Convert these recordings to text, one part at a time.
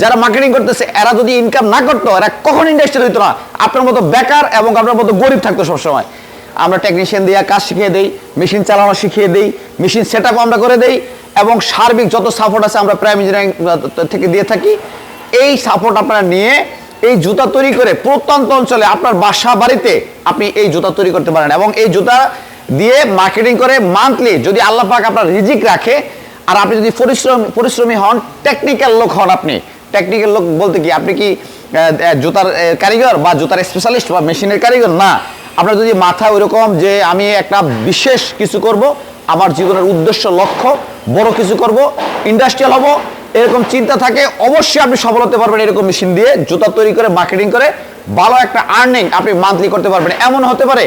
যারা মার্কেটিং করতেছে, এরা যদি ইনকাম না করতো, এরা কখন ইন্ডাস্ট্রি হইতো না। আপনার মতো বেকার এবং আপনার মতো গরিব থাকতো সবসময়। আমরা টেকনিশিয়ান দিয়ে কাজ শিখিয়ে দেই মেশিন চালানো শিখিয়ে দিই মেশিন সেট আমরা করে দেই এবং সার্বিক যত সাপোর্ট আছে আমরা প্রাইম ইঞ্জিনিয়ারিং থেকে দিয়ে থাকি। এই সাপোর্ট আপনারা নিয়ে এই জুতা তৈরি করে প্রত্যন্ত অঞ্চলে আপনার বাসা বাড়িতে আপনি এই জুতা তৈরি করতে পারেন এবং এই জুতা দিয়ে মার্কেটিং করে মান্থলি যদি আল্লাহ পাক আপনার রিজিক রাখে, আর আপনি যদি পরিশ্রম, পরিশ্রমী হন টেকনিক্যাল লোক হন আপনি টেকনিক্যাল লোক বলতে কি, আপনি কি জুতার কারিগর বা জুতার স্পেশালিস্ট বা মেশিনের কারিগর? না। আপনার যদি মাথা ওইরকম যে আমি একটা বিশেষ কিছু করব, আমার জীবনের উদ্দেশ্য, লক্ষ্য, বড় কিছু করব ইন্ডাস্ট্রিয়াল হব, এরকম চিন্তা থাকে, অবশ্যই আপনি সফল হতে পারবেন এরকম মেশিন দিয়ে, জুতা তৈরি করে মার্কেটিং করে, ভালো একটা আর্নিং আপনি মান্থলি করতে পারবেন। এমন হতে পারে,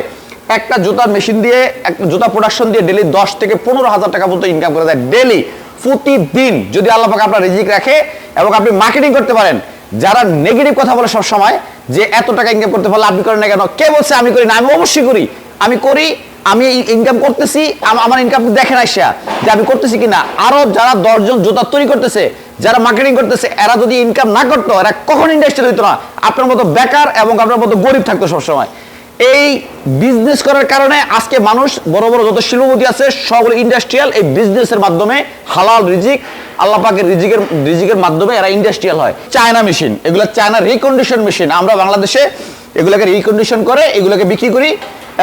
একটা জুতার মেশিন দিয়ে, একটা জুতা প্রোডাকশন দিয়ে ডেলি দশ থেকে পনেরো হাজার টাকা পর্যন্ত ইনকাম করা যায় ডেলি প্রতিদিন যদি আল্লাহ পাক আপনার রিজিক রাখে এবং আপনি মার্কেটিং করতে পারেন, যারা নেগেটিভ কথা বলে সব সময় যে এত টাকা ইনকাম করতে পারলে আপনি করেন না কেন? কে বলছে আমি করি না? আমি অবশ্যই করি। আমি করি, আমি ইনকাম করতেছি আমার ইনকাম দেখে না সে যে আমি করতেছি কিনা। আরও যারা দশজন জুতা তৈরি করতেছে, যারা মার্কেটিং করতেছে, এরা যদি ইনকাম না করতো, এরা কখন ইন্ডাস্ট্রি হইতো না। আপনার মতো বেকার এবং আপনার মতো গরিব থাকতো সবসময় এই বিজনেস করার কারণে আজকে মানুষ বড় বড় যত শিল্পপতি আছে, সবগুলো ইন্ডাস্ট্রিয়াল এই বিজনেসের মাধ্যমে হালাল রিজিক, আল্লাহ পাকের রিজিকের রিজিকের মাধ্যমে এরা ইন্ডাস্ট্রিয়াল হয়। চায়না মেশিন এগুলো চায়না রিকন্ডিশন মেশিন আমরা বাংলাদেশে এগুলোকে রিকন্ডিশন করে, এগুলোকে বিক্রি করি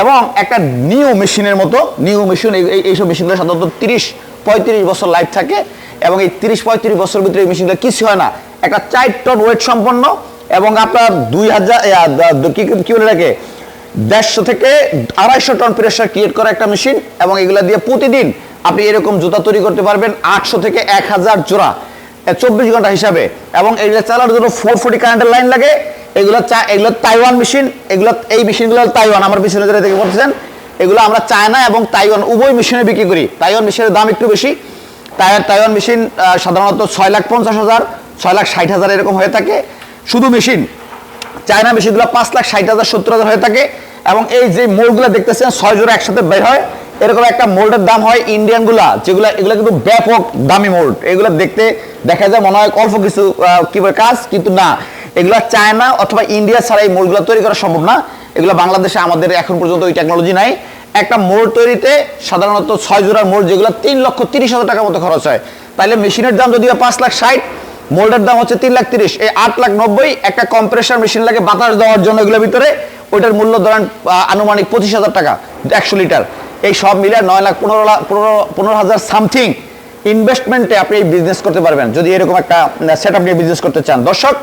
এবং একটা নিউ মেশিনের মতো নিউ মেশিন এইসব মেশিনগুলো সাধারণত তিরিশ, পঁয়ত্রিশ বছর লাইফ থাকে এবং এই তিরিশ, পঁয়ত্রিশ বছর ভিতরে এই মেশিনগুলো কিছু হয় না। একটা চার টন ওয়েট সম্পন্ন এবং আপনার দুই হাজার কি বলে রাখে দেড়শো থেকে আড়াইশো টন প্রেশার ক্রিয়েট করা একটা মেশিন এবং এগুলা দিয়ে প্রতিদিন আপনি এরকম জুতা তৈরি করতে পারবেন আটশো থেকে এক হাজার জোড়া চব্বিশ ঘণ্টা হিসাবে। এবং এগুলো চালানোর জন্য ফোর ফোর্টি কারেন্টের লাইন লাগে। এগুলো চা, এগুলো তাইওয়ান মেশিন এগুলো, এই মেশিনগুলো তাইওয়ান আমার পিছনে যেটা দেখে বলতেছেন এগুলো আমরা চায়না এবং তাইওয়ান উভয় মেশিনে বিক্রি করি। তাইওয়ান মেশিনের দাম একটু বেশি। তাইওয়ান তাইওয়ান মেশিন সাধারণত ছয় লাখ পঞ্চাশ হাজার, ছয় লাখ ষাট হাজার এরকম হয়ে থাকে। শুধু মেশিন চায়না মেশিনগুলো পাঁচ লাখ, ষাট হাজার, সত্তর হাজার হয়ে থাকে এবং এই যে মোল্ডগুলো দেখতেছেন, ছয় জোড়া একসাথে বের হয়। এরকম একটা মোল্ডের দাম হয় ইন্ডিয়ানগুলা যেগুলো, এগুলো কিন্তু ব্যাপক দামি মোল্ড। এগুলো দেখতে দেখা যায়, মনে হয় অল্প কিছু কি কাজ, কিন্তু না। এগুলো চায়না অথবা ইন্ডিয়া ছাড়া এই মোল্ডগুলো তৈরি করা সম্ভব না। এগুলো বাংলাদেশে আমাদের এখন পর্যন্ত ওই টেকনোলজি নাই। একটা মোল্ড তৈরিতে সাধারণত ছয় জোড়ার মোল্ড যেগুলো তিন লক্ষ তিরিশ হাজার টাকার মতো খরচ হয়। তাহলে মেশিনের দাম যদিও পাঁচ লাখ, ষাট মোল্ডের দাম হচ্ছে তিন লাখ তিরিশ। এই আট লাখ নব্বই, একটা কম্প্রেসার মেশিন লাগে বাতাস দেওয়ার জন্য এগুলোর ভিতরে। ওইটার মূল্য ধরেন আনুমানিক পঁচিশ হাজার টাকা, একশো লিটার। এই সব মিলে নয় লাখ পনেরো লাখ, পনেরো পনেরো হাজার সামথিং ইনভেস্টমেন্টে আপনি এই বিজনেস করতে পারবেন। যদি এরকম একটা সেট আপ নিয়ে বিজনেস করতে চান। দর্শক,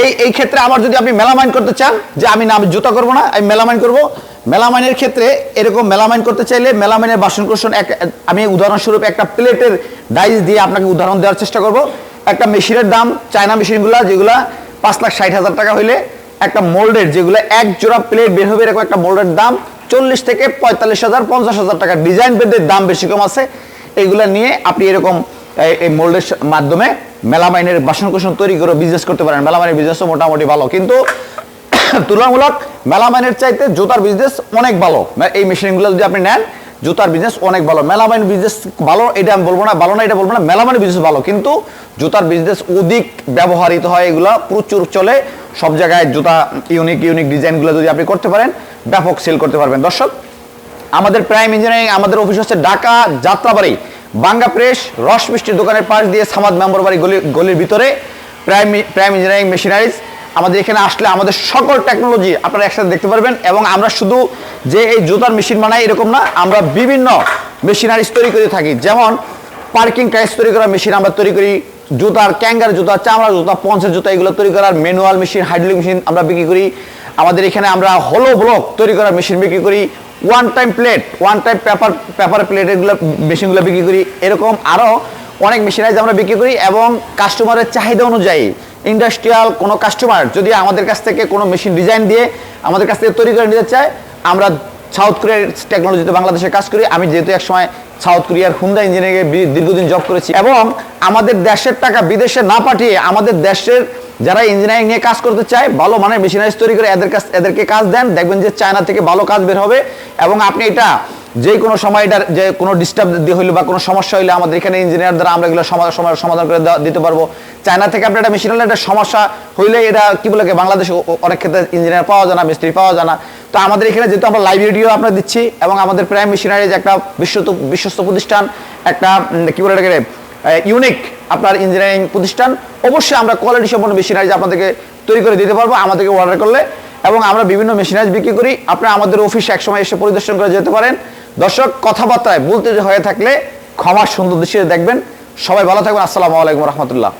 এই এই ক্ষেত্রে আমার যদি আপনি মেলামাইন করতে চান, যে আমি না, আমি জুতা করব না, আমি মেলামাইন করব। মেলামাইনের ক্ষেত্রে এরকম মেলামাইন করতে চাইলে মেলামাইনের বাসন কোষণ এক, আমি উদাহরণস্বরূপ একটা প্লেটের ডাইস দিয়ে আপনাকে উদাহরণ দেওয়ার চেষ্টা করব। একটা মেশিনের দাম চায়না মেশিনগুলো যেগুলা পাঁচ লাখ ষাট হাজার টাকা হইলে একটা মোল্ডের যেগুলো এক জোড়া প্লেট বের হবে এরকম একটা মোল্ডের দাম চল্লিশ থেকে পঁয়তাল্লিশ হাজার, পঞ্চাশ হাজার টাকা। ডিজাইন বেদের দাম বেশি কম আছে। এইগুলা নিয়ে আপনি এরকম এই- মোল্ডের মাধ্যমে মেলামাইনের বাসন কোষণ তৈরি করে বিজনেস করতে পারেন। মেলামাইনের বিজনেসও মোটামুটি ভালো। কিন্তু তুলনামূলক মেলামাইনের চাইতে জুতার বিজনেস অনেক ভালো। এই মেশিনগুলো যদি আপনি নেন জুতার বিজনেস অনেক ভালো। মেলামাইন বিজনেস ভালো, এটা আমি বলব না, ভালো না, এটা বলব না মেলামাইনের বিজনেস ভালো। কিন্তু জুতার বিজনেস অধিক ব্যবহৃত হয়, এগুলো প্রচুর চলে। সব জায়গায় জুতা ইউনিক ইউনিক ডিজাইনগুলো যদি আপনি করতে পারেন, ব্যাপক সেল করতে পারবেন। দর্শক, আমাদের প্রাইম ইঞ্জিনিয়ারিং আমাদের অফিস হচ্ছে ঢাকা যাত্রাবাড়ি, বাঙ্গা প্রেস রস মিষ্টির দোকানের পাশ দিয়ে সামাদ মেম্বর বাড়ি গলি, গলির ভিতরে। প্রাইম প্রাইম ইঞ্জিনিয়ারিং মেশিনারিজ আমাদের এখানে আসলে আমাদের সকল টেকনোলজি আপনারা একসাথে দেখতে পারবেন এবং আমরা শুধু যে এই জুতার মেশিন বানাই এরকম না, আমরা বিভিন্ন মেশিনারিজ তৈরি করে থাকি। যেমন পার্কিং টাইস তৈরি করার মেশিন আমরা তৈরি করি, জুতার ক্যাঙ্গার জুতা চামড়া জুতা, পঞ্চের জুতা এগুলো তৈরি করার ম্যানুয়াল মেশিন হাইড্রোলিক মেশিন আমরা বিক্রি করি। আমাদের এখানে আমরা হলো ব্লক তৈরি করার মেশিন বিক্রি করি। One time plate one time paper paper plate এগুলো মেশিনগুলো বিক্রি করি। এরকম আরও অনেক মেশিনারিজ আমরা বিক্রি করি এবং কাস্টমারের চাহিদা অনুযায়ী ইন্ডাস্ট্রিয়াল কোনো কাস্টমার যদি আমাদের কাছ থেকে কোনো মেশিন ডিজাইন দিয়ে আমাদের কাছ থেকে তৈরি করে নিতে চায়, আমরা সাউথ কোরিয়ার টেকনোলজিতে বাংলাদেশে কাজ করি। আমি যেহেতু এক সময় সাউথ কোরিয়ার হুন্দা ইঞ্জিনিয়ারিংয়ে দীর্ঘদিন জব করেছি এবং আমাদের দেশের টাকা বিদেশে না পাঠিয়ে আমাদের দেশের যারা ইঞ্জিনিয়ারিং নিয়ে কাজ করতে চায়, ভালো মানের মেশিনারিজ তৈরি করে এদের কাছ এদেরকে কাজ দেন। দেখবেন যে চায়না থেকে ভালো কাজ বের হবে এবং আপনি এটা যে কোনো সময় যে কোনো ডিস্টার্ব হইলে বা কোনো সমস্যা হইলে আমাদের এখানে ইঞ্জিনিয়ার দ্বারা আমরা এগুলো সমা- সমা- সমাধান করে দিতে পারব। চায়না থেকে আপনার একটা মেশিন হলে একটা সমস্যা হইলে এটা কি বলে বাংলাদেশে অনেক ক্ষেত্রে ইঞ্জিনিয়ার পাওয়া যায় না, মিস্ত্রি পাওয়া যায় না। তো আমাদের এখানে যেহেতু আমরা লাইভ ভিডিও আমরা দিচ্ছি এবং আমাদের প্রাইম মেশিনারিজ একটা বিশ্বস্ত বিশ্বস্ত প্রতিষ্ঠান, একটা কি বলে এটাকে ইউনিক আপনার ইঞ্জিনিয়ারিং প্রতিষ্ঠান, অবশ্যই আমরা কোয়ালিটি সম্পন্ন মেশিনারিজ আপনাদেরকে তৈরি করে দিতে পারব, আমাদেরকে অর্ডার করলে এবং আমরা বিভিন্ন মেশিনারিজ বিক্রি করি। আপনারা আমাদের অফিসে একসময় এসে পরিদর্শন করে যেতে পারেন। দর্শক, কথাবার্তায় বলতে হয়ে থাকলে ক্ষমার সুন্দর দৃষ্টিতে দেখবেন। সবাই ভালো থাকবেন। আসসালামু আলাইকুম রহমতুল্লাহ।